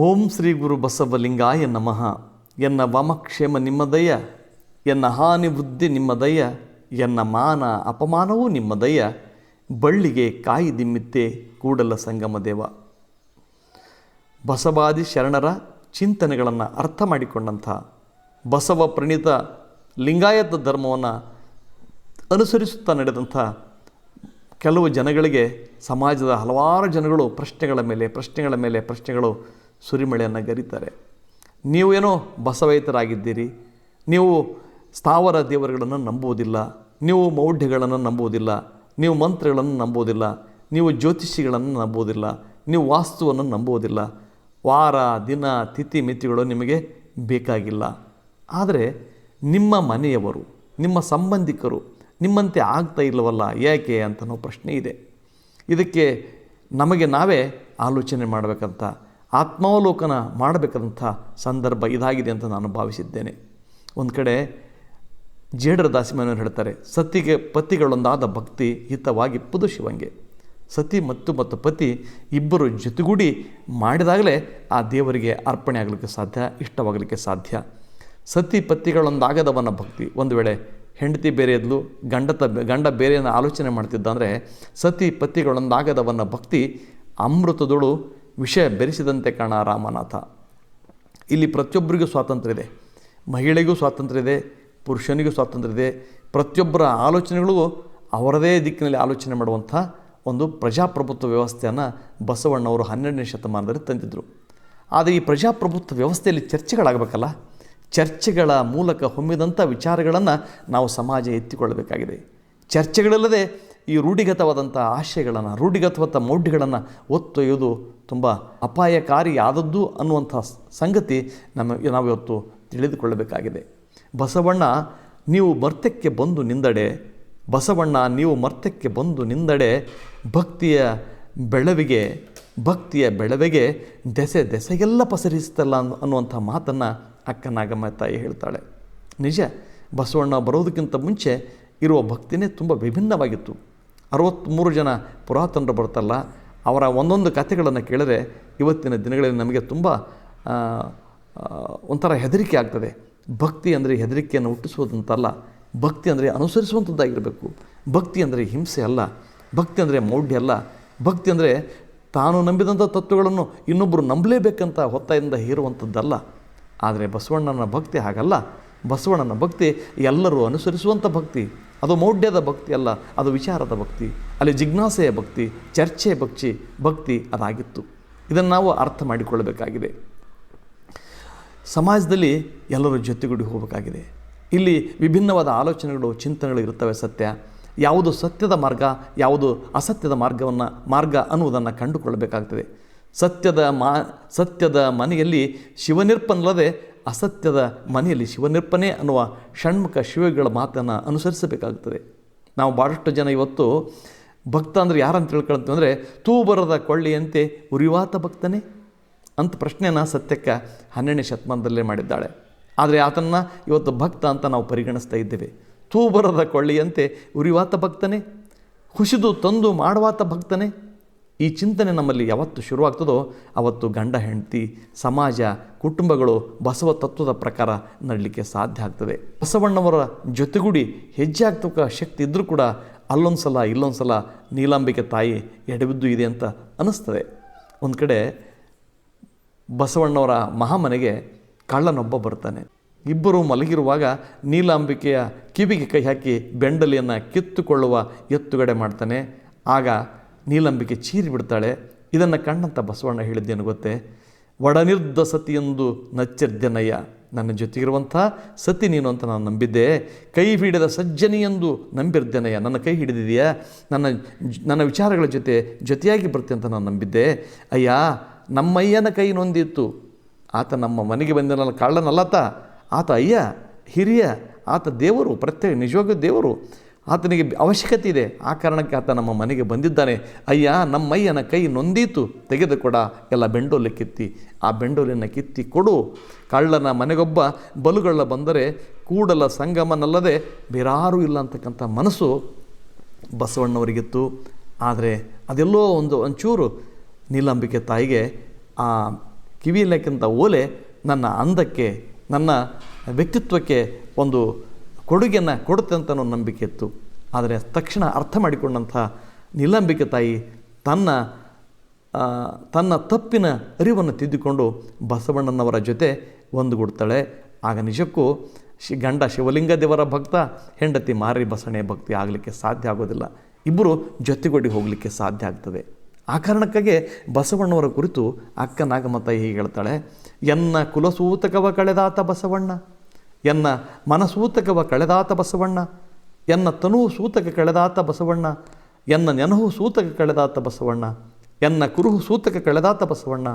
ಓಂ ಶ್ರೀ ಗುರು ಬಸವಲಿಂಗಾಯ ನಮಃ. ಎನ್ನ ವಾಮಕ್ಷೇಮ ನಿಮ್ಮದಯ್ಯ, ಎನ್ನ ಹಾನಿ ವೃದ್ಧಿ ನಿಮ್ಮದಯ್ಯ, ಎನ್ನ ಮಾನ ಅಪಮಾನವೂ ನಿಮ್ಮದಯ್ಯ, ಬಳ್ಳಿಗೆ ಕಾಯಿ ದಿಮ್ಮಿತ್ತೆ ಕೂಡಲ ಸಂಗಮ ದೇವ. ಬಸವಾದಿ ಶರಣರ ಚಿಂತನೆಗಳನ್ನು ಅರ್ಥ ಮಾಡಿಕೊಂಡಂಥ ಬಸವ ಪ್ರಣೀತ ಲಿಂಗಾಯತ ಧರ್ಮವನ್ನು ಅನುಸರಿಸುತ್ತಾ ನಡೆದಂಥ ಕೆಲವು ಜನಗಳಿಗೆ ಸಮಾಜದ ಹಲವಾರು ಜನಗಳು ಪ್ರಶ್ನೆಗಳ ಮೇಲೆ ಪ್ರಶ್ನೆಗಳ ಮೇಲೆ ಪ್ರಶ್ನೆಗಳು ಸುರಿಮಳೆಯನ್ನು ಗರಿತಾರೆ. ನೀವು ಏನೋ ಬಸವೈತರಾಗಿದ್ದೀರಿ. ನೀವು ಸ್ಥಾವರ ದೇವರುಗಳನ್ನು ನಂಬುವುದಿಲ್ಲ. ನೀವು ಮೌಢ್ಯಗಳನ್ನು ನಂಬುವುದಿಲ್ಲ. ನೀವು ಮಂತ್ರಗಳನ್ನು ನಂಬುವುದಿಲ್ಲ. ನೀವು ಜ್ಯೋತಿಷಿಗಳನ್ನು ನಂಬುವುದಿಲ್ಲ. ನೀವು ವಾಸ್ತುವನ್ನು ನಂಬುವುದಿಲ್ಲ. ವಾರ, ದಿನ, ತಿಥಿ, ಮಿತಿಗಳು ನಿಮಗೆ ಬೇಕಾಗಿಲ್ಲ. ಆದರೆ ನಿಮ್ಮ ಮನೆಯವರು, ನಿಮ್ಮ ಸಂಬಂಧಿಕರು ನಿಮ್ಮಂತೆ ಆಗ್ತಾ ಇಲ್ಲವಲ್ಲ? ಯಾಕೆ ಅಂತ ಪ್ರಶ್ನೆ ಇದೆ. ಇದಕ್ಕೆ ನಮಗೆ ನಾವೇ ಆಲೋಚನೆ ಮಾಡಬೇಕಂತ ಆತ್ಮಾವಲೋಕನ ಮಾಡಬೇಕಾದಂಥ ಸಂದರ್ಭ ಇದಾಗಿದೆ ಅಂತ ನಾನು ಭಾವಿಸಿದ್ದೇನೆ. ಒಂದು ಕಡೆ ಜೇಡರ ದಾಸಿಮನವರು ಹೇಳ್ತಾರೆ, ಸತಿಗೆ ಪತಿಗಳೊಂದಾದ ಭಕ್ತಿ ಹಿತವಾಗಿ ಪುದು ಶಿವಂಗೆ. ಸತಿ ಮತ್ತು ಮತ್ತು ಪತಿ ಇಬ್ಬರು ಜೊತೆಗೂಡಿ ಮಾಡಿದಾಗಲೇ ಆ ದೇವರಿಗೆ ಅರ್ಪಣೆ ಆಗಲಿಕ್ಕೆ ಸಾಧ್ಯ, ಇಷ್ಟವಾಗಲಿಕ್ಕೆ ಸಾಧ್ಯ. ಸತಿ ಪತಿಗಳೊಂದಾಗದವನ ಭಕ್ತಿ. ಒಂದು ವೇಳೆ ಹೆಂಡತಿ ಬೇರೆ ಇದ್ಲು, ಗಂಡತ ಗಂಡ ಬೇರೆಯನ್ನು ಆಲೋಚನೆ ಮಾಡ್ತಿದ್ದ ಅಂದರೆ, ಸತಿ ಪತಿಗಳೊಂದಾಗದವನ ಭಕ್ತಿ ಅಮೃತದೊಳು ವಿಷಯ ಬೆರೆಸಿದಂತೆ ಕಾಣ ರಾಮನಾಥ. ಇಲ್ಲಿ ಪ್ರತಿಯೊಬ್ಬರಿಗೂ ಸ್ವಾತಂತ್ರ್ಯ ಇದೆ. ಮಹಿಳೆಗೂ ಸ್ವಾತಂತ್ರ್ಯ ಇದೆ, ಪುರುಷನಿಗೂ ಸ್ವಾತಂತ್ರ್ಯ ಇದೆ. ಪ್ರತಿಯೊಬ್ಬರ ಆಲೋಚನೆಗಳು ಅವರದೇ ದಿಕ್ಕಿನಲ್ಲಿ ಆಲೋಚನೆ ಮಾಡುವಂಥ ಒಂದು ಪ್ರಜಾಪ್ರಭುತ್ವ ವ್ಯವಸ್ಥೆಯನ್ನು ಬಸವಣ್ಣವರು ಹನ್ನೆರಡನೇ ಶತಮಾನದಲ್ಲಿ ತಂದಿದ್ದರು ಆದರೆ ಈ ಪ್ರಜಾಪ್ರಭುತ್ವ ವ್ಯವಸ್ಥೆಯಲ್ಲಿ ಚರ್ಚೆಗಳಾಗಬೇಕಲ್ಲ? ಚರ್ಚೆಗಳ ಮೂಲಕ ಹೊಮ್ಮಿದಂಥ ವಿಚಾರಗಳನ್ನು ನಾವು ಸಮಾಜ ಎತ್ತಿಕೊಳ್ಳಬೇಕಾಗಿದೆ. ಚರ್ಚೆಗಳಲ್ಲದೆ ಈ ರೂಢಿಗತವಾದಂಥ ಆಶಯಗಳನ್ನು ರೂಢಿಗತವಾದ ಮೌಢ್ಯಗಳನ್ನು ಒತ್ತೊಯ್ಯೋದು ತುಂಬ ಅಪಾಯಕಾರಿ ಆದದ್ದು ಅನ್ನುವಂಥ ಸಂಗತಿ ನಮ್ಮ, ನಾವಿವತ್ತು ತಿಳಿದುಕೊಳ್ಳಬೇಕಾಗಿದೆ. ಬಸವಣ್ಣ, ನೀವು ಮರ್ತಕ್ಕೆ ಬಂದು ನಿಂದಡೆ, ಬಸವಣ್ಣ, ನೀವು ಮರ್ತಕ್ಕೆ ಬಂದು ನಿಂದಡೆ, ಭಕ್ತಿಯ ಬೆಳವಿಗೆ, ಭಕ್ತಿಯ ಬೆಳವೆಗೆ ದೆಸೆ ದೆಸೆಗೆಲ್ಲ ಪಸರಿಸ್ತಲ್ಲ ಅನ್ನು ಅನ್ನುವಂಥ ಮಾತನ್ನು ಅಕ್ಕ ನಾಗಮ್ಮ ತಾಯಿ ಹೇಳ್ತಾಳೆ. ನಿಜ, ಬಸವಣ್ಣ ಬರೋದಕ್ಕಿಂತ ಮುಂಚೆ ಇರುವ ಭಕ್ತಿನೇ ತುಂಬ ವಿಭಿನ್ನವಾಗಿತ್ತು. ಅರವತ್ತ್ಮೂರು ಜನ ಪುರಾತನರು ಬರ್ತಲ್ಲ ಅವರ ಒಂದೊಂದು ಕಥೆಗಳನ್ನು ಕೇಳಿದ್ರೆ ಇವತ್ತಿನ ದಿನಗಳಲ್ಲಿ ನಮಗೆ ತುಂಬ ಒಂಥರ ಹೆದರಿಕೆ ಆಗ್ತದೆ. ಭಕ್ತಿ ಅಂದರೆ ಹೆದರಿಕೆಯನ್ನು ಹುಟ್ಟಿಸುವುದಂತಲ್ಲ, ಭಕ್ತಿ ಅಂದರೆ ಅನುಸರಿಸುವಂಥದ್ದಾಗಿರಬೇಕು ಭಕ್ತಿ ಅಂದರೆ ಹಿಂಸೆ ಅಲ್ಲ, ಭಕ್ತಿ ಅಂದರೆ ಮೌಢ್ಯ ಅಲ್ಲ, ಭಕ್ತಿ ಅಂದರೆ ತಾನು ನಂಬಿದಂಥ ತತ್ವಗಳನ್ನು ಇನ್ನೊಬ್ಬರು ನಂಬಲೇಬೇಕಂತ ಹೊತ್ತಾಯಿಂದ ಹೇರುವಂಥದ್ದಲ್ಲ ಆದರೆ ಬಸವಣ್ಣನ ಭಕ್ತಿ ಹಾಗಲ್ಲ. ಬಸವಣ್ಣನ ಭಕ್ತಿ ಎಲ್ಲರೂ ಅನುಸರಿಸುವಂಥ ಭಕ್ತಿ. ಅದು ಮೌಢ್ಯದ ಭಕ್ತಿ ಅಲ್ಲ, ಅದು ವಿಚಾರದ ಭಕ್ತಿ, ಅಲ್ಲಿ ಜಿಜ್ಞಾಸೆಯ ಭಕ್ತಿ, ಚರ್ಚೆಯ ಭಕ್ತಿ ಭಕ್ತಿ ಅದಾಗಿತ್ತು. ಇದನ್ನು ನಾವು ಅರ್ಥ ಮಾಡಿಕೊಳ್ಳಬೇಕಾಗಿದೆ. ಸಮಾಜದಲ್ಲಿ ಎಲ್ಲರೂ ಜೊತೆಗೂಡಿ ಹೋಗಬೇಕಾಗಿದೆ. ಇಲ್ಲಿ ವಿಭಿನ್ನವಾದ ಆಲೋಚನೆಗಳು, ಚಿಂತನೆಗಳು ಇರುತ್ತವೆ ಸತ್ಯ. ಯಾವುದು ಸತ್ಯದ ಮಾರ್ಗ, ಯಾವುದು ಅಸತ್ಯದ ಮಾರ್ಗವನ್ನು, ಮಾರ್ಗ ಅನ್ನುವುದನ್ನು ಕಂಡುಕೊಳ್ಳಬೇಕಾಗ್ತದೆ. ಸತ್ಯದ ಮಾ, ಸತ್ಯದ ಮನೆಯಲ್ಲಿ ಶಿವನಿರ್ಪನಲ್ಲದೆ ಅಸತ್ಯದ ಮನೆಯಲ್ಲಿ ಶಿವನಿರ್ಪನೆ ಅನ್ನುವ ಷಣ್ಮುಖ ಶಿವಗಳ ಮಾತನ್ನು ಅನುಸರಿಸಬೇಕಾಗುತ್ತದೆ. ನಾವು ಭಾಳಷ್ಟು ಜನ ಇವತ್ತು ಭಕ್ತ ಅಂದರೆ ಯಾರಂತ ತಿಳ್ಕೊಳ್ತೀವಿ ಅಂದರೆ ತೂಬರದ ಕೊಳ್ಳಿಯಂತೆ ಉರಿವಾತ ಭಕ್ತನೇ? ಅಂತ ಪ್ರಶ್ನೆಯನ್ನು ಸತ್ಯಕ್ಕೆ ಹನ್ನೆರಡನೇ ಶತಮಾನದಲ್ಲೇ ಮಾಡಿದ್ದಾಳೆ. ಆದರೆ ಆತನ್ನು ಇವತ್ತು ಭಕ್ತ ಅಂತ ನಾವು ಪರಿಗಣಿಸ್ತಾ ಇದ್ದೇವೆ. ತೂಬರದ ಕೊಳ್ಳಿಯಂತೆ ಉರಿವಾತ ಭಕ್ತನೇ? ಹುಸಿದು ತಂದು ಮಾಡುವಾತ ಭಕ್ತನೇ? ಈ ಚಿಂತನೆ ನಮ್ಮಲ್ಲಿ ಯಾವತ್ತು ಶುರುವಾಗ್ತದೋ ಅವತ್ತು ಗಂಡ, ಹೆಂಡತಿ, ಸಮಾಜ, ಕುಟುಂಬಗಳು ಬಸವ ತತ್ವದ ಪ್ರಕಾರ ನಡಲಿಕ್ಕೆ ಸಾಧ್ಯ ಆಗ್ತದೆ. ಬಸವಣ್ಣವರ ಜೊತೆಗೂಡಿ ಹೆಜ್ಜೆ ಆಗ್ತಕ್ಕ ಶಕ್ತಿ ಇದ್ದರೂ ಕೂಡ ಅಲ್ಲೊಂದು ಸಲ ಇಲ್ಲೊಂದು ಸಲ ನೀಲಾಂಬಿಕೆ ತಾಯಿ ಎಡಬಿದ್ದು ಇದೆ ಅಂತ ಅನ್ನಿಸ್ತದೆ. ಒಂದು ಕಡೆ ಬಸವಣ್ಣವರ ಮಹಾಮನೆಗೆ ಕಳ್ಳನೊಬ್ಬ ಬರ್ತಾನೆ. ಇಬ್ಬರು ಮಲಗಿರುವಾಗ ನೀಲಾಂಬಿಕೆಯ ಕಿವಿಗೆ ಕೈ ಹಾಕಿ ಬೆಂಡಲಿಯನ್ನು ಕಿತ್ತುಕೊಳ್ಳುವ ಎತ್ತುಗಡೆ ಮಾಡ್ತಾನೆ. ಆಗ ನೀಲಾಂಬಿಕೆ ಚೀರಿ ಬಿಡ್ತಾಳೆ. ಇದನ್ನು ಕಣ್ಣಂತ ಬಸವಣ್ಣ ಹೇಳಿದ್ದೇನು ಗೊತ್ತೇ? ಒಡನಿರ್ಧ ಸತಿ ಎಂದು ನಚ್ಚರ್ಜನಯ್ಯ ನನ್ನ ಜೊತೆಗಿರುವಂಥ ಸತಿ ನೀನು ಅಂತ ನಾನು ನಂಬಿದ್ದೆ. ಕೈ ಹಿಡಿದ ಸಜ್ಜನಿಯೆಂದು ನಂಬಿರ್ದೆನಯ್ಯ ನನ್ನ ಕೈ ಹಿಡಿದಿದೆಯಾ? ನನ್ನ ನನ್ನ ವಿಚಾರಗಳ ಜೊತೆ ಜೊತೆಯಾಗಿ ಬರುತ್ತೆ ಅಂತ ನಾನು ನಂಬಿದ್ದೆ. ಅಯ್ಯ, ನಮ್ಮಯ್ಯನ ಕೈ ನೊಂದಿತ್ತು. ಆತ ನಮ್ಮ ಮನೆಗೆ ಬಂದಿರಲ್ಲ ಕಳ್ಳನಲ್ಲತ್ತ ಆತ ಅಯ್ಯ, ಹಿರಿಯ, ಆತ ದೇವರು, ಪ್ರತ್ಯೇಕ ನಿಜವಾಗ್ಲೂ ದೇವರು. ಆತನಿಗೆ ಅವಶ್ಯಕತೆ ಇದೆ. ಆ ಕಾರಣಕ್ಕೆ ಆತ ನಮ್ಮ ಮನೆಗೆ ಬಂದಿದ್ದಾನೆ. ಅಯ್ಯ, ನಮ್ಮಯ್ಯನ ಕೈ ನೊಂದೀತು. ತೆಗೆದುಕೊಡ, ಎಲ್ಲ ಬೆಂಡೋಲೆ ಕಿತ್ತಿ. ಆ ಬೆಂಡೋಲಿನ ಕಿತ್ತಿ ಕೊಡು. ಕಳ್ಳನ ಮನೆಗೊಬ್ಬ ಬಲುಗಳ ಬಂದರೆ ಕೂಡಲ ಸಂಗಮನಲ್ಲದೆ ಬೇರಾರೂ ಇಲ್ಲ ಅಂತಕ್ಕಂಥ ಮನಸ್ಸು ಬಸವಣ್ಣವರಿಗಿತ್ತು. ಆದರೆ ಅದೆಲ್ಲೋ ಒಂದು ಒಂಚೂರು ನೀಲಾಂಬಿಕೆ ತಾಯಿಗೆ ಆ ಕಿವಿಯಲ್ಲಕ್ಕಿಂತ ಓಲೆ ನನ್ನ ಅಂದಕ್ಕೆ, ನನ್ನ ವ್ಯಕ್ತಿತ್ವಕ್ಕೆ ಒಂದು ಕೊಡುಗೆಯನ್ನು ಕೊಡುತ್ತೆ ಅಂತ ಅನ್ನೋ ನಂಬಿಕೆ ಇತ್ತು. ಆದರೆ ತಕ್ಷಣ ಅರ್ಥ ಮಾಡಿಕೊಂಡಂಥ ನಿಲಂಬಿಕೆ ತಾಯಿ ತನ್ನ ತನ್ನ ತಪ್ಪಿನ ಅರಿವನ್ನು ತಿದ್ದಿಕೊಂಡು ಬಸವಣ್ಣನವರ ಜೊತೆ ಒಂದುಗೂಡ್ತಾಳೆ. ಆಗ ನಿಜಕ್ಕೂ ಶಿ, ಗಂಡ ಶಿವಲಿಂಗ ದೇವರ ಭಕ್ತ, ಹೆಂಡತಿ ಮಾರಿ ಬಸಣೆ ಭಕ್ತಿ ಆಗಲಿಕ್ಕೆ ಸಾಧ್ಯ ಆಗೋದಿಲ್ಲ. ಇಬ್ಬರು ಜೊತೆಗೂಡಿ ಹೋಗಲಿಕ್ಕೆ ಸಾಧ್ಯ ಆಗ್ತದೆ. ಆ ಕಾರಣಕ್ಕಾಗಿ ಬಸವಣ್ಣವರ ಕುರಿತು ಅಕ್ಕ ನಾಗಮತಾಯಿ ಹೀಗೆ ಹೇಳ್ತಾಳೆ, ಎನ್ನ ಕುಲಸೂತಕವ ಕಳೆದಾತ ಬಸವಣ್ಣ ಎನ್ನ ಮನಸೂತಕವ ಕಳೆದಾತ ಬಸವಣ್ಣ, ಎನ್ನ ತನು ಸೂತಕ ಕಳೆದಾತ ಬಸವಣ್ಣ, ಎನ್ನ ನೆನಹು ಸೂತಕ ಕಳೆದಾತ ಬಸವಣ್ಣ, ಎನ್ನ ಕುರುಹು ಸೂತಕ ಕಳೆದಾತ ಬಸವಣ್ಣ,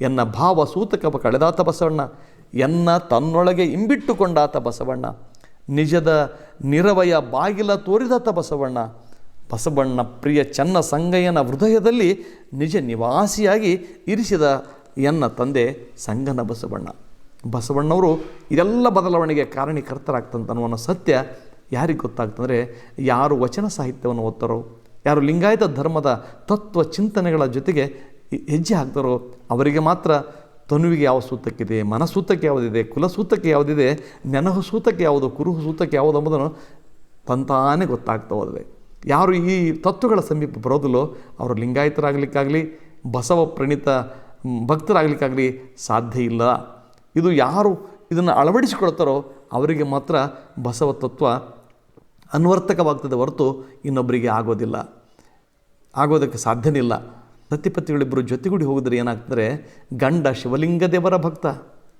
ಎನ್ನ ಭಾವ ಸೂತಕವ ಕಳೆದಾತ ಬಸವಣ್ಣ, ಎನ್ನ ತನ್ನೊಳಗೆ ಇಂಬಿಟ್ಟುಕೊಂಡಾತ ಬಸವಣ್ಣ, ನಿಜದ ನಿರವಯ ಬಾಗಿಲ ತೋರಿದಾತ ಬಸವಣ್ಣ ಬಸವಣ್ಣ ಪ್ರಿಯ ಚನ್ನ ಸಂಗಯ್ಯನ ಹೃದಯದಲ್ಲಿ ನಿಜ ನಿವಾಸಿಯಾಗಿ ಇರಿಸಿದ ಎನ್ನ ತಂದೆ ಸಂಗನ ಬಸವಣ್ಣ. ಬಸವಣ್ಣವರು ಇದೆಲ್ಲ ಬದಲಾವಣೆಗೆ ಕಾರಣೀಕರ್ತರಾಗ್ತಂತ ಅನ್ನೋ ಸತ್ಯ ಯಾರಿಗೆ ಗೊತ್ತಾಗ್ತಂದರೆ ಯಾರು ವಚನ ಸಾಹಿತ್ಯವನ್ನು ಓದ್ತಾರೋ, ಯಾರು ಲಿಂಗಾಯತ ಧರ್ಮದ ತತ್ವ ಚಿಂತನೆಗಳ ಜೊತೆಗೆ ಹೆಜ್ಜೆ ಹಾಕ್ತಾರೋ, ಅವರಿಗೆ ಮಾತ್ರ ತನುವಿಗೆ ಯಾವ ಸೂತಕ್ಕಿದೆ, ಮನಸೂತಕ್ಕೆ ಯಾವುದಿದೆ, ಕುಲಸೂತಕ್ಕೆ ಯಾವುದಿದೆ ನೆನಹು ಸೂತಕ್ಕೆ ಯಾವುದು ಕುರುಹು ಸೂತಕ್ಕೆ ಯಾವುದು ಎಂಬುದನ್ನು ತಂತಾನೇ ಗೊತ್ತಾಗ್ತಾ ಹೋದರೆ ಯಾರು ಈ ತತ್ವಗಳ ಸಮೀಪ ಬರೋದಿಲ್ಲೋ, ಅವರು ಲಿಂಗಾಯತರಾಗಲಿಕ್ಕಾಗಲಿ, ಬಸವ ಪ್ರಣೀತ ಭಕ್ತರಾಗಲಿಕ್ಕಾಗಲಿ ಸಾಧ್ಯ ಇಲ್ಲ. ಇದು ಯಾರು ಇದನ್ನು ಅಳವಡಿಸಿಕೊಳ್ತಾರೋ ಅವರಿಗೆ ಮಾತ್ರ ಬಸವ ತತ್ವ ಅನ್ವರ್ತಕವಾಗ್ತದೆ ಹೊರತು ಇನ್ನೊಬ್ಬರಿಗೆ ಆಗೋದಿಲ್ಲ. ಆಗೋದಕ್ಕೆ ಸಾಧ್ಯನಿಲ್ಲ. ಸತಿಪತಿಗಳಿಬ್ಬರು ಜೊತೆಗೂಡಿ ಹೋಗಿದ್ರೆ ಏನಾಗ್ತದೆ? ಗಂಡ ಶಿವಲಿಂಗ ದೇವರ ಭಕ್ತ,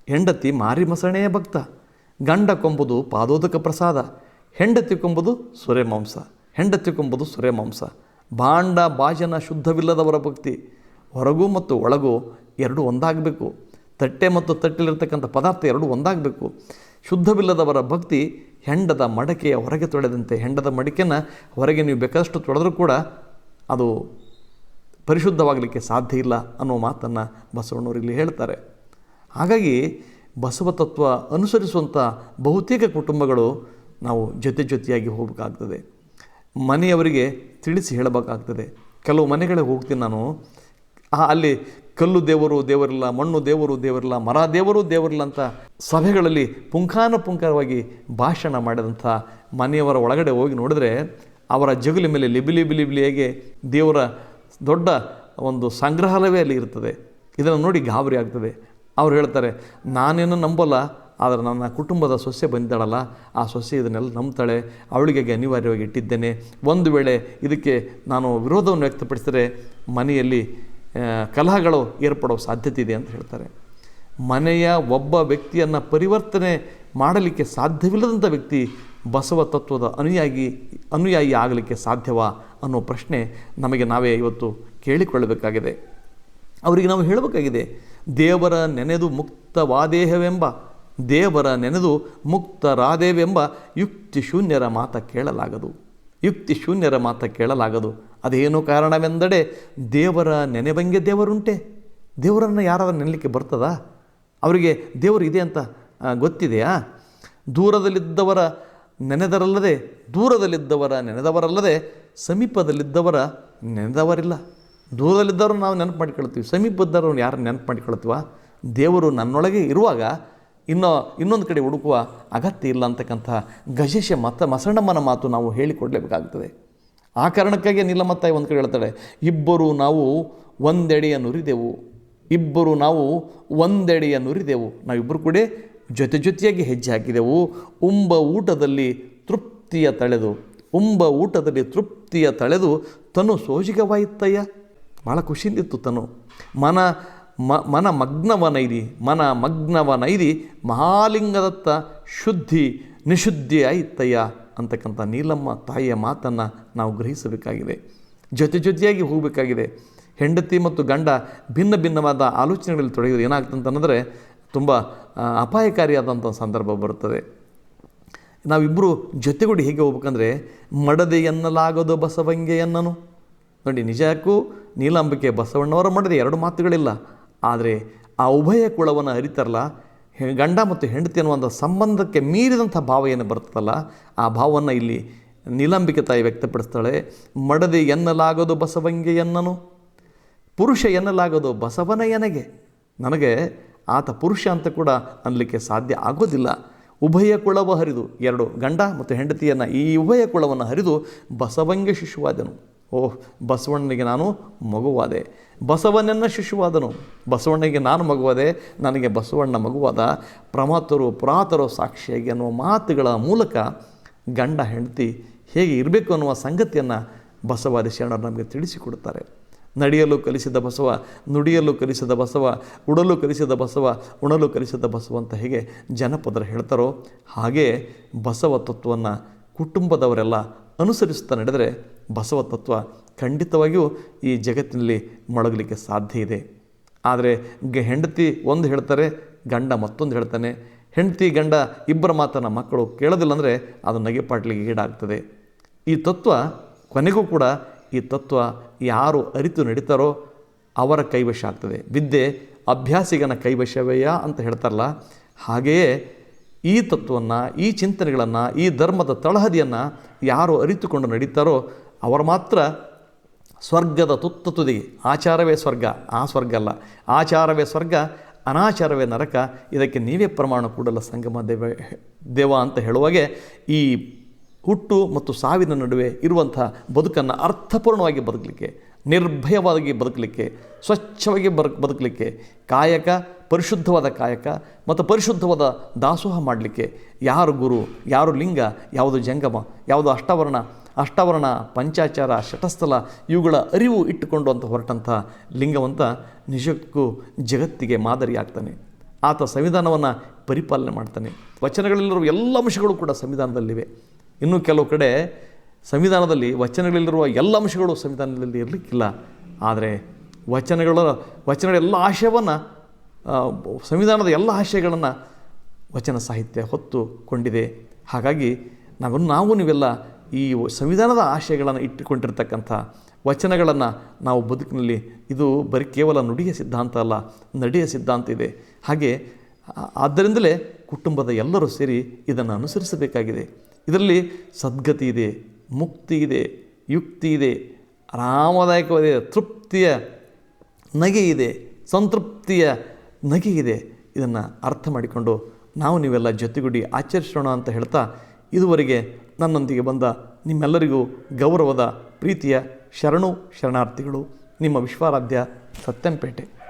ಹೆಂಡತಿ ಮಾರಿ ಮಸಣೆಯ ಭಕ್ತ, ಗಂಡ ಕೊಂಬುದು ಪಾದೋದಕ ಪ್ರಸಾದ, ಹೆಂಡತಿ ಕೊಂಬುದು ಸುರೆ ಮಾಂಸ, ಹೆಂಡತಿ ಕೊಂಬುದು ಸುರೆ ಮಾಂಸ ಭಾಂಡ ಭಾಜನ ಶುದ್ಧವಿಲ್ಲದವರ ಭಕ್ತಿ, ಹೊರಗೂ ಮತ್ತು ಒಳಗೂ ಎರಡೂ ಒಂದಾಗಬೇಕು. ತಟ್ಟೆ ಮತ್ತು ತಟ್ಟೆಲಿರ್ತಕ್ಕಂಥ ಪದಾರ್ಥ ಎರಡೂ ಒಂದಾಗಬೇಕು. ಶುದ್ಧವಿಲ್ಲದವರ ಭಕ್ತಿ ಹೆಂಡದ ಮಡಕೆಯ ಹೊರಗೆ ತೊಳೆದಂತೆ ಹೆಂಡದ ಮಡಿಕೆನ ಹೊರಗೆ ನೀವು ಬೇಕಷ್ಟು ತೊಳೆದರೂ ಕೂಡ ಅದು ಪರಿಶುದ್ಧವಾಗಲಿಕ್ಕೆ ಸಾಧ್ಯ ಇಲ್ಲ ಅನ್ನೋ ಮಾತನ್ನು ಬಸವಣ್ಣವರು ಇಲ್ಲಿ ಹೇಳ್ತಾರೆ. ಹಾಗಾಗಿ ಬಸವ ತತ್ವ ಅನುಸರಿಸುವಂಥ ಬಹುತೇಕ ಕುಟುಂಬಗಳು ನಾವು ಜೊತೆ ಜೊತೆಯಾಗಿ ಹೋಗಬೇಕಾಗ್ತದೆ. ಮನೆಯವರಿಗೆ ತಿಳಿಸಿ ಹೇಳಬೇಕಾಗ್ತದೆ. ಕೆಲವು ಮನೆಗಳಿಗೆ ಹೋಗ್ತೀನಿ ನಾನು. ಅಲ್ಲಿ ಕಲ್ಲು ದೇವರು ದೇವರಿಲ್ಲ, ಮಣ್ಣು ದೇವರು ದೇವರಿಲ್ಲ, ಮರ ದೇವರು ದೇವರಿಲ್ಲ ಅಂತ ಸಭೆಗಳಲ್ಲಿ ಪುಂಖಾನುಪುಂಖವಾಗಿ ಭಾಷಣ ಮಾಡಿದಂಥ ಮನೆಯವರ ಒಳಗಡೆ ಹೋಗಿ ನೋಡಿದ್ರೆ ಅವರ ಜಗುಲಿ ಮೇಲೆ ಲಿಬಿಲಿ ಬಿಲಿಬಿಲಿ ಲಿಬಿಲಿಯಾಗಿ ದೇವರ ದೊಡ್ಡ ಒಂದು ಸಂಗ್ರಹಾಲಯವೇ ಅಲ್ಲಿ ಇರ್ತದೆ. ಇದನ್ನು ನೋಡಿ ಗಾಬರಿ ಆಗ್ತದೆ. ಅವ್ರು ಹೇಳ್ತಾರೆ, ನಾನೇನು ನಂಬಲ್ಲ, ಆದರೆ ನನ್ನ ಕುಟುಂಬದ ಸೊಸೆ ಬಂದಿದ್ದಾಳಲ್ಲ, ಆ ಸೊಸೆ ಇದನ್ನೆಲ್ಲ ನಂಬ್ತಾಳೆ ಅವಳಿಗೆ ಅನಿವಾರ್ಯವಾಗಿ ಇಟ್ಟಿದ್ದೇನೆ. ಒಂದು ವೇಳೆ ಇದಕ್ಕೆ ನಾನು ವಿರೋಧವನ್ನು ವ್ಯಕ್ತಪಡಿಸಿದರೆ ಮನೆಯಲ್ಲಿ ಕಲಹಗಳು ಏರ್ಪಡೋ ಸಾಧ್ಯತೆ ಇದೆ ಅಂತ ಹೇಳ್ತಾರೆ. ಮನೆಯ ಒಬ್ಬ ವ್ಯಕ್ತಿಯನ್ನು ಪರಿವರ್ತನೆ ಮಾಡಲಿಕ್ಕೆ ಸಾಧ್ಯವಿಲ್ಲದಂಥ ವ್ಯಕ್ತಿ ಬಸವ ತತ್ವದ ಅನುಯಾಯಿ ಅನುಯಾಯಿ ಆಗಲಿಕ್ಕೆ ಸಾಧ್ಯವಾ ಅನ್ನೋ ಪ್ರಶ್ನೆ ನಮಗೆ ನಾವೇ ಇವತ್ತು ಕೇಳಿಕೊಳ್ಳಬೇಕಾಗಿದೆ. ಅವರಿಗೆ ನಾವು ಹೇಳಬೇಕಾಗಿದೆ, ದೇವರ ನೆನೆದು ಮುಕ್ತವಾದೇಹವೆಂಬ, ದೇವರ ನೆನೆದು ಮುಕ್ತರಾದೇವೆಂಬ ಯುಕ್ತಿ ಶೂನ್ಯರ ಮಾತ ಕೇಳಲಾಗದು. ಯುಕ್ತಿ ಶೂನ್ಯರ ಮಾತ ಕೇಳಲಾಗದು. ಅದೇನು ಕಾರಣವೆಂದಡೆ ದೇವರ ನೆನೆಬಂಗೆ ದೇವರುಂಟೆ. ದೇವರನ್ನು ಯಾರಾದರೂ ನೆನಲಿಕ್ಕೆ ಬರ್ತದಾ? ಅವರಿಗೆ ದೇವರು ಇದೆ ಅಂತ ಗೊತ್ತಿದೆಯಾ? ದೂರದಲ್ಲಿದ್ದವರ ನೆನೆದರಲ್ಲದೆ, ದೂರದಲ್ಲಿದ್ದವರ ನೆನೆದವರಲ್ಲದೆ, ಸಮೀಪದಲ್ಲಿದ್ದವರ ನೆನೆದವರಿಲ್ಲ. ದೂರದಲ್ಲಿದ್ದವರು ನಾವು ನೆನಪು ಮಾಡಿಕೊಳ್ತೀವಿ ಸಮೀಪದವ್ರನ್ನ ಯಾರು ನೆನಪು ಮಾಡಿಕೊಳ್ತೀವ ದೇವರು ನನ್ನೊಳಗೆ ಇರುವಾಗ ಇನ್ನೂ, ಇನ್ನೊಂದು ಕಡೆ ಹುಡುಕುವ ಅಗತ್ಯ ಇಲ್ಲ ಅಂತಕ್ಕಂಥ ಗಜೇಶ ಮತ ಮಸಣ್ಣಮ್ಮನ ಮಾತು ನಾವು ಹೇಳಿಕೊಡಲೇಬೇಕಾಗ್ತದೆ. ಆ ಕಾರಣಕ್ಕಾಗಿ ನೀಲಮತ್ತಾಯಿ ಒಂದು ಕಡೆ ಹೇಳ್ತಾಳೆ, ಇಬ್ಬರು ನಾವು ಒಂದೆಡೆಯ ನುರಿದೆವು. ಇಬ್ಬರು ನಾವು ಒಂದೆಡೆಯ ನುರಿದೆವು. ನಾವಿಬ್ಬರು ಕೂಡ ಜೊತೆ ಜೊತೆಯಾಗಿ ಹೆಜ್ಜೆ ಹಾಕಿದೆವು. ಉಂಬ ಊಟದಲ್ಲಿ ತೃಪ್ತಿಯ ತಳೆದು, ಉಂಬ ಊಟದಲ್ಲಿ ತೃಪ್ತಿಯ ತಳೆದು ತನು ಸೋಜಿಗವಾಯಿತಯ್ಯ ಭಾಳ ಖುಷಿಯಿಂದಿತ್ತು ತನು. ಮನ ಮ, ಮನ ಮಗ್ನವನೈದಿ ಮನ ಮಗ್ನವನೈದಿ ಮಹಾಲಿಂಗದತ್ತ ಶುದ್ಧಿ ನಿಶುದ್ಧಿ ಆಯ್ತಯ್ಯ ಅಂತಕ್ಕಂಥ ನೀಲಮ್ಮ ತಾಯಿಯ ಮಾತನ್ನು ನಾವು ಗ್ರಹಿಸಬೇಕಾಗಿದೆ. ಜೊತೆ ಜೊತೆಯಾಗಿ ಹೋಗಬೇಕಾಗಿದೆ. ಹೆಂಡತಿ ಮತ್ತು ಗಂಡ ಭಿನ್ನ ಭಿನ್ನವಾದ ಆಲೋಚನೆಗಳಲ್ಲಿ ತೊಡಗಿದ್ರೆ ಏನಾಗ್ತದೆ ಅಂತಂದರೆ ತುಂಬ ಅಪಾಯಕಾರಿಯಾದಂಥ ಸಂದರ್ಭ ಬರುತ್ತದೆ. ನಾವಿಬ್ಬರು ಜೊತೆಗೂಡಿ ಹೇಗೆ ಹೋಗ್ಬೇಕಂದ್ರೆ ಮಡದೆ ಎನ್ನಲಾಗದು ಬಸವಂಗೆ ಎನ್ನನು. ನೋಡಿ, ನಿಜಕ್ಕೂ ನೀಲಾಂಬಿಕೆ ಬಸವಣ್ಣವರ ಮಡದೆ ಎರಡು ಮಾತುಗಳಿಲ್ಲ. ಆದರೆ ಆ ಉಭಯ ಕುಳವನ್ನು ಅರಿತಾರಲ್ಲ ಗಂಡ ಮತ್ತು ಹೆಂಡತಿ ಅನ್ನುವಂಥ ಸಂಬಂಧಕ್ಕೆ ಮೀರಿದಂಥ ಭಾವ ಏನು ಬರ್ತದಲ್ಲ, ಆ ಭಾವವನ್ನು ಇಲ್ಲಿ ನಿಲಂಬಿಕೆ ತಾಯಿ ವ್ಯಕ್ತಪಡಿಸ್ತಾಳೆ. ಮಡದೆ ಎನ್ನಲಾಗದು ಬಸವಂಗೆ ಎನ್ನನು, ಪುರುಷ ಎನ್ನಲಾಗದು ಬಸವನ ಎನಗೆ. ನನಗೆ ಆತ ಪುರುಷ ಅಂತ ಕೂಡ ಅನ್ನಲಿಕ್ಕೆ ಸಾಧ್ಯ ಆಗೋದಿಲ್ಲ. ಉಭಯ ಕುಳವ ಹರಿದು, ಎರಡು ಗಂಡ ಮತ್ತು ಹೆಂಡತಿಯನ್ನು ಈ ಉಭಯ ಕುಳವನ್ನು ಹರಿದು ಬಸವಂಗೆ ಶಿಶುವಾದನು. ಓಹ್, ಬಸವಣ್ಣನಿಗೆ ನಾನು ಮಗುವಾದೆ. ಬಸವನನ್ನ ಶಿಶುವಾದನು. ಬಸವಣ್ಣನಿಗೆ ನಾನು ಮಗುವದೆ, ನನಗೆ ಬಸವಣ್ಣ ಮಗುವಾದ. ಪ್ರಮಾತರು, ಪುರಾತರು ಸಾಕ್ಷಿಯಾಗಿ ಅನ್ನುವ ಮಾತುಗಳ ಮೂಲಕ ಗಂಡ, ಹೆಂಡತಿ ಹೇಗೆ ಇರಬೇಕು ಅನ್ನುವ ಸಂಗತಿಯನ್ನು ಬಸವಾದಿ ಶರಣರು ನಮಗೆ ತಿಳಿಸಿಕೊಡುತ್ತಾರೆ. ನಡೆಯಲು ಕಲಿಸಿದ ಬಸವ, ನುಡಿಯಲು ಕಲಿಸಿದ ಬಸವ, ಉಡಲು ಕಲಿಸಿದ ಬಸವ, ಉಣಲು ಕಲಿಸಿದ ಬಸವ ಅಂತ ಹೇಗೆ ಜನಪದರು ಹೇಳ್ತಾರೋ ಹಾಗೇ ಬಸವ ತತ್ವವನ್ನು ಕುಟುಂಬದವರೆಲ್ಲ ಅನುಸರಿಸುತ್ತಾ ನಡೆದರೆ ಬಸವ ತತ್ವ ಖಂಡಿತವಾಗಿಯೂ ಈ ಜಗತ್ತಿನಲ್ಲಿ ಮೊಳಗಲಿಕ್ಕೆ ಸಾಧ್ಯ ಇದೆ. ಆದರೆ ಹೆಂಡತಿ ಒಂದು ಹೇಳ್ತಾರೆ, ಗಂಡ ಮತ್ತೊಂದು ಹೇಳ್ತಾನೆ. ಹೆಂಡತಿ, ಗಂಡ ಇಬ್ಬರ ಮಾತನ್ನು ಮಕ್ಕಳು ಕೇಳೋದಿಲ್ಲ ಅಂದರೆ ಅದು ನಗೆಪಾಟ್ಲಿಗೆ ಈಡಾಗ್ತದೆ. ಈ ತತ್ವ ಕೊನೆಗೂ ಕೂಡ ಈ ತತ್ವ ಯಾರು ಅರಿತು ನಡೀತಾರೋ ಅವರ ಕೈವಶ ಆಗ್ತದೆ. ವಿದ್ಯೆ ಅಭ್ಯಾಸಿಗನ ಕೈವಶವೇಯ ಅಂತ ಹೇಳ್ತಾರಲ್ಲ. ಹಾಗೆಯೇ ಈ ತತ್ವವನ್ನು ಈ ಚಿಂತನೆಗಳನ್ನು, ಈ ಧರ್ಮದ ತಳಹದಿಯನ್ನು ಯಾರು ಅರಿತುಕೊಂಡು ನಡೀತಾರೋ ಅವರು ಮಾತ್ರ ಸ್ವರ್ಗದ ತುತ್ತ ತುದಿ, ಆಚಾರವೇ ಸ್ವರ್ಗ, ಆ ಸ್ವರ್ಗ ಅಲ್ಲ. ಆಚಾರವೇ ಸ್ವರ್ಗ, ಅನಾಚಾರವೇ ನರಕ. ಇದಕ್ಕೆ ನೀವೇ ಪ್ರಮಾಣ ಕೂಡಲ್ಲ ಸಂಗಮ ದೇವ ದೇವ ಅಂತ ಹೇಳುವಾಗೆ ಈ ಹುಟ್ಟು ಮತ್ತು ಸಾವಿನ ನಡುವೆ ಇರುವಂಥ ಬದುಕನ್ನು ಅರ್ಥಪೂರ್ಣವಾಗಿ ಬದುಕಲಿಕ್ಕೆ, ನಿರ್ಭಯವಾಗಿ ಬದುಕಲಿಕ್ಕೆ, ಸ್ವಚ್ಛವಾಗಿ ಬದುಕ್ ಬದುಕಲಿಕ್ಕೆ ಕಾಯಕ ಪರಿಶುದ್ಧವಾದ ಕಾಯಕ ಮತ್ತು ಪರಿಶುದ್ಧವಾದ ದಾಸೋಹ ಮಾಡಲಿಕ್ಕೆ ಯಾರು ಗುರು, ಯಾರು ಲಿಂಗ, ಯಾವುದು ಜಂಗಮ, ಯಾವುದು ಅಷ್ಟವರ್ಣ ಅಷ್ಟವರ್ಣ ಪಂಚಾಚಾರ ಶಟಸ್ಥಲ ಇವುಗಳ ಅರಿವು ಇಟ್ಟುಕೊಂಡು ಅಂತ ಹೊರಟಂಥ ಲಿಂಗವಂತ ನಿಜಕ್ಕೂ ಜಗತ್ತಿಗೆ ಮಾದರಿಯಾಗ್ತಾನೆ ಆತ ಸಂವಿಧಾನವನ್ನು ಪರಿಪಾಲನೆ ಮಾಡ್ತಾನೆ. ವಚನಗಳಲ್ಲಿರುವ ಎಲ್ಲ ಅಂಶಗಳು ಕೂಡ ಸಂವಿಧಾನದಲ್ಲಿವೆ. ಇನ್ನು ಕೆಲವು ಕಡೆ ಸಂವಿಧಾನದಲ್ಲಿ ವಚನಗಳಲ್ಲಿರುವ ಎಲ್ಲ ಅಂಶಗಳು ಸಂವಿಧಾನದಲ್ಲಿ ಇರಲಿಕ್ಕಿಲ್ಲ. ಆದರೆ ವಚನಗಳ ವಚನಗಳ ಎಲ್ಲ ಆಶಯವನ್ನು ಸಂವಿಧಾನದ ಎಲ್ಲ ಆಶಯಗಳನ್ನು ವಚನ ಸಾಹಿತ್ಯ ಹೊತ್ತುಕೊಂಡಿದೆ. ಹಾಗಾಗಿ ನಾವು ನಾವು ನೀವೆಲ್ಲ ಈ ಸಂವಿಧಾನದ ಆಶಯಗಳನ್ನು ಇಟ್ಟುಕೊಂಡಿರ್ತಕ್ಕಂಥ ವಚನಗಳನ್ನು ನಾವು ಬದುಕಿನಲ್ಲಿ ಇದು ಬರೀ ಕೇವಲ ನುಡಿಯ ಸಿದ್ಧಾಂತ ಅಲ್ಲ, ನಡೆಯ ಸಿದ್ಧಾಂತ ಇದೆ. ಹಾಗೆ ಆದ್ದರಿಂದಲೇ ಕುಟುಂಬದ ಎಲ್ಲರೂ ಸೇರಿ ಇದನ್ನು ಅನುಸರಿಸಬೇಕಾಗಿದೆ. ಇದರಲ್ಲಿ ಸದ್ಗತಿ ಇದೆ, ಮುಕ್ತಿ ಇದೆ, ಯುಕ್ತಿ ಇದೆ, ಆರಾಮದಾಯಕವಾದ, ತೃಪ್ತಿಯ ನಗೆ ಇದೆ, ಸಂತೃಪ್ತಿಯ ನಗೆ ಇದೆ ಇದನ್ನು ಅರ್ಥ ಮಾಡಿಕೊಂಡು ನಾವು ನೀವೆಲ್ಲ ಜೊತೆಗೂಡಿ ಆಚರಿಸೋಣ ಅಂತ ಹೇಳ್ತಾ ಇದುವರೆಗೆ ನನ್ನೊಂದಿಗೆ ಬಂದ ನಿಮ್ಮೆಲ್ಲರಿಗೂ ಗೌರವದ ಪ್ರೀತಿಯ ಶರಣು ಶರಣಾರ್ಥಿಗಳು ನಿಮ್ಮ ವಿಶ್ವಾರಾಧ್ಯ ಸತ್ಯಂಪೇಟೆ.